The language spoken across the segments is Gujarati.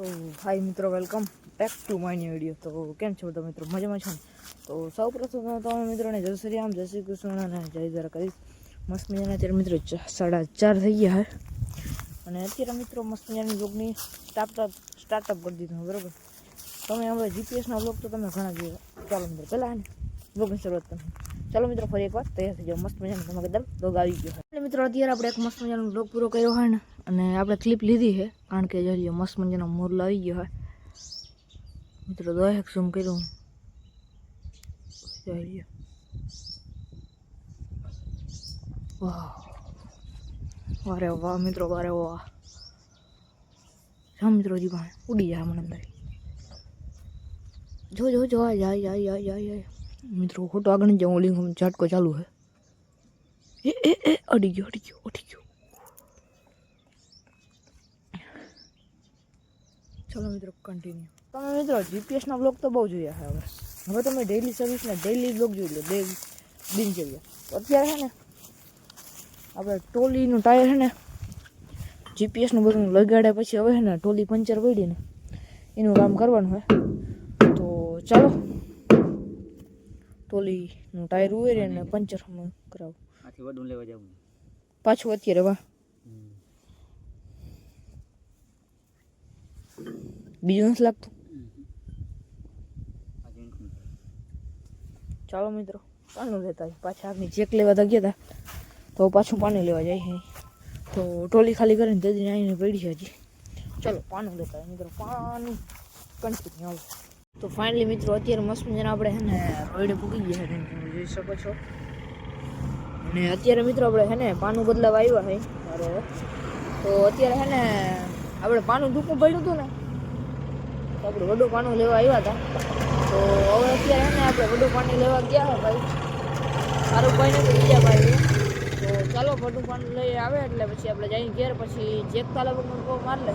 તો હાય મિત્રો welcome back to my new video તો કેમ છો બધા મિત્રો? મજામાં છો ને? તો સૌ પ્રથમ તો તમારા મિત્રોને જય શ્રી રામ, જય શ્રી કૃષ્ણ અને જય દ્વારા કરીશ મસ્ત મજાના અત્યારે મિત્રો, ચા- સાડા ચાર થઈ ગયા છે અને અત્યારે મિત્રો, મસ્ત મજાની બ્લોગની સ્ટાર્ટઅપ સ્ટાર્ટઅપ કરી દીધું બરાબર? તમે હવે જીપીએસના બ્લોગ તો તમે ઘણા જોયા. ચાલો મિત્રો, પહેલાં ને બ્લોગની શરૂઆત કરી ચાલો મિત્રો, ફરી એકવાર તૈયાર થઈ જાઓ. મસ્ત મજાનો તમારે કદાચ બ્લોગ આવી ગયો છે એટલે મિત્રો, અત્યારે આપણે એક મસ્ત મજાનો બ્લોગ પૂરો કર્યો હોય ને, અને આપણે ક્લિપ લીધી છે, કારણ કે જોઈએ મસ્ત મજાનો મોર આવી ગયો હોય મિત્રો દોહેક ઝૂમ કર્યું જોઈએ વાહ. વારે વાહ, મિત્રો, વારે વાહ. જા મિત્રો જી પાસે ઉડી જાય મને અંદર. જો જો જો જાય જાય જાય જાય મિત્રો, ખોટો આગળ જાઉં ઓલી ઝાટકો ચાલુ છે. એ એ એ, અડી ગયો અડી ગયો અડી ગયો. ચલો મિત્રો કન્ટિન્યુ તમે મિત્રો જીપીએસના બ્લોગ તો બહુ જોયા છે હવે. હવે તમે ડેઈલી સર્વિસના ડેઈલી બ્લોગ જોઈ લો બે દિનચર્યા અત્યારે છે ને, આપણે ટોલીનું ટાયર છે ને જીપીએસનું બધું લગાડ્યા પછી હવે છે ને, ટોલી પંચર પડીને એનું કામ કરવાનું હોય તો ચાલો, ટોલીનું ટાયર ઉવેરી અને પંચર કરાવું. આથી વડું લેવા જવું પાછું અત્યારે વાહ. બીજું નથી લાગતું? આજે ઈંખનું છે. ચાલો મિત્રો પાનું લેતા આવીએ. પાછા આગની ચેક લેવા તો ગયા હતા તો પાછું પાણી લેવા જાય છે તો ટોલી ખાલી કરીને તે દિન આવીને પડી છે હજી. ચલો પાનું લેતા આવીએ મિત્રો પાણી કન્ટિન્યુ આવો. તો ફાઇનલી મિત્રો અત્યારે મસ્ત મજાના આપણે છે ને રોઈડે પૂકી ગયા છે તમે જોઈ શકો છો. અને અત્યારે મિત્રો આપણે હે ને પાનું બદલાવા આવ્યા છે અરે તો અત્યારે છે ને આપણે પાનું ટૂંકું પડ્યું હતું ને, તો આપણે વડું પાનું લેવા આવ્યા હતા. તો હવે અત્યારે હે ને આપણે વડું પાણી લેવા ગયા હે ભાઈ. સારું ભાઈ નથી બીજા ભાઈ તો ચાલો વડું પાણી લઈ આવે એટલે પછી આપણે જઈને ઘેર, પછી ચેક તાલા પર માર લે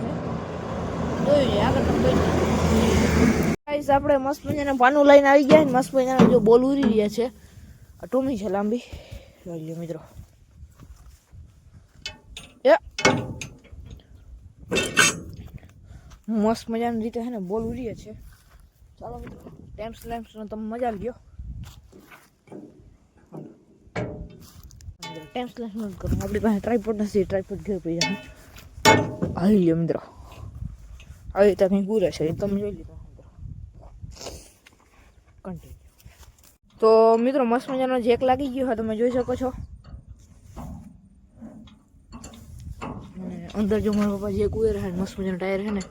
જોયું છે, આગળ તમે ગાઈસ આપણે મસ્ત મજાના પાનું લઈને આવી ગયા ને, મસ્ત મજાના જો બોલ ઉરી રહ્યા છે. ટોમી છે લાંબી. જોઈ લ્યો મિત્રો મસ્ત મજાની રીતે છે ને બોલ ઉડીએ છે ચાલો મિત્રો ટેમ્સ લેમ્સનો તમે મજા લ્યો ટેમ્સ લેમ્સનો જ કરો આપણી પાસે ટ્રાયપોડ નથી ટ્રાયપોડ ઘેર પડી જાય આવી લ્યો મિત્રો આવી રીતે કંઈક ઉરે છે તમે જોઈ લીધો કન્ટિન્યુ તો મિત્રો, મસ્ત મજાનો જેક લાગી ગયો હોય, તમે જોઈ શકો છો. અંદર જો મારા પપ્પા જે ઉયર હે મસ્ત મજાનો ટાયર છે ને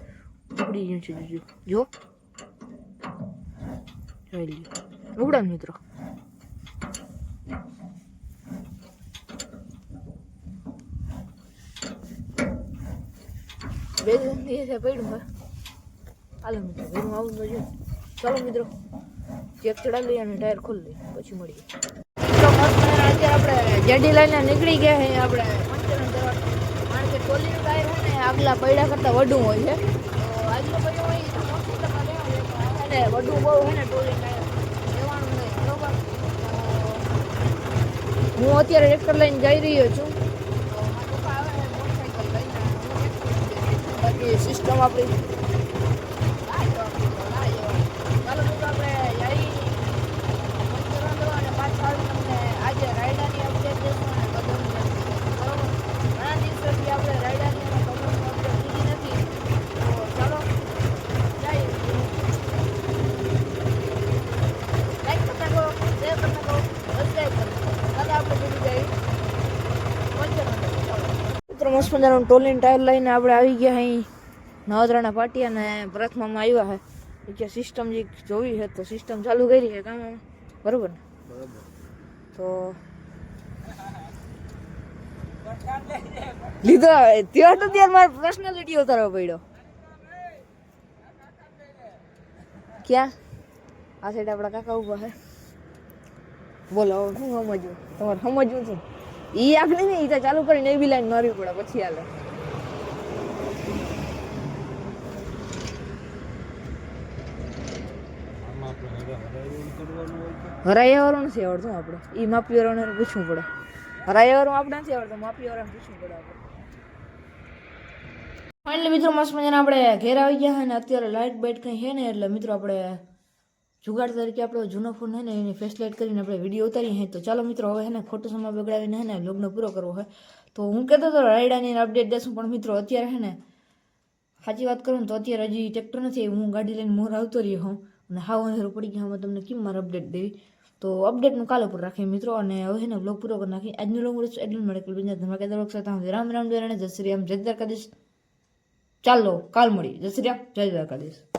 ઉકડી ગયું છે જો જો. જોઈ લ્યો. ઉડા મિત્રો. બે દિવસ પડ્યું હોય. હાલો મિત્રો, ઘરમાં આવું તો ચાલો મિત્રો. ચેક ચડાવી અને ટાયર ખોલી પછી મળીએ. મસ્ત આપણે જેડી લઈને નીકળી ગયા છે આપણે કારણ કે ટોલીનું ટાયર છે ને, આગલા પૈડા કરતાં વડું હોય છે. તો આગલું હોય તો મોટું તમારે અને વડું બહુ છે ને ટોલી ટાયર. હું અત્યારે ટ્રેક્ટર લઈને જઈ રહ્યો છું. બાકી સિસ્ટમ પપ્પા આવે છે મોટરસાઇકલ લઈને હું tractor લઈને જઈ રહ્યો છું. બાકી સિસ્ટમ આપણી ચાલો મિત્રો આપણે જઈ પંચરન દવા અને પાછા આવી તમને આજે રાયડાની અપડેટ દેશું અને કદમની update દેશું. બરોબર ઘણા દિવસોથી આપણે રાયડાની અને કદમની અપડેટ લીધી નથી તો ચાલો જઈએ લાઈક કરતા કહો શેર કરતા કહો સબસ્ક્રાઈબ કરતા દાદા આપણે જલ્દી જઈએ પંચરન મિત્રો મસ્ત ટોલીન ટાયર લઈને આપણે આવી ગયા અહીં નવદરાના પાટી અને પ્રથમમાં આવ્યા છે કે સિસ્ટમ જે જોવી છે તો સિસ્ટમ ચાલુ કરી છે કામ બરોબર ને? તો લીધો ત્યાં તો ત્યારે મારે પર્સનાલિટી ઉતારવો પડ્યો. ક્યાં? આ સાઈડ આપણા કાકા ઊભા છે બોલો શું સમજવું? તમારે સમજવું છે? એ આપણે નહીં તો ચાલુ કરીને એવી લાઈન મારવી પડે, પછી હાલે. હરાયાવાળું નથી આવડતું આપણે. એ માપીવાળાને પૂછવું પડે. હરાયાવાળું આપણે નથી આવડતું, માપીવાળાને પૂછવું પડે આપણે. ફાઇનલી મિત્રો, મસ્ત મજાના આપણે ઘેર આવી ગયા અને અત્યારે લાઇટ બાઇટ કંઈ છે ને એટલે મિત્રો આપણે જુગાડ તરીકે આપણો જૂનો ફોન છે ને, એની ફેસલાઇટ કરીને આપણે વીડિયો ઉતારીએ તો ચાલો મિત્રો, હવે એને ને, ખોટો સમય બગડાવીને હે ને, લોગનો પૂરો કરવો હોય તો હું કહેતો હતો, રાયડાની અપડેટ દેશું, પણ મિત્રો, અત્યારે હે ને, સાચી વાત કરું ને, તો અત્યારે હજી ટ્રેક્ટર નથી હું ગાડી લઈને મોર આવતો રહ્યો હોઉં. અને હાવ અંધારું પડી ગયા હવે તમને કેમ મારે અપડેટ દેવી? તો અપડેટનું કાલે પર રાખીએ મિત્રો. અને હવે છે ને બ્લોગ પૂરો કરી નાખી આજનું લોગ એટલું મળે. કે બીજા ધમાકેદાર વખત સાથે રામ રામ, જય શ્રી રામ, જય દ્વારકાધીશ. ચાલો, કાલ મળી જય શ્રી રામ, જય દ્વારકાધીશ.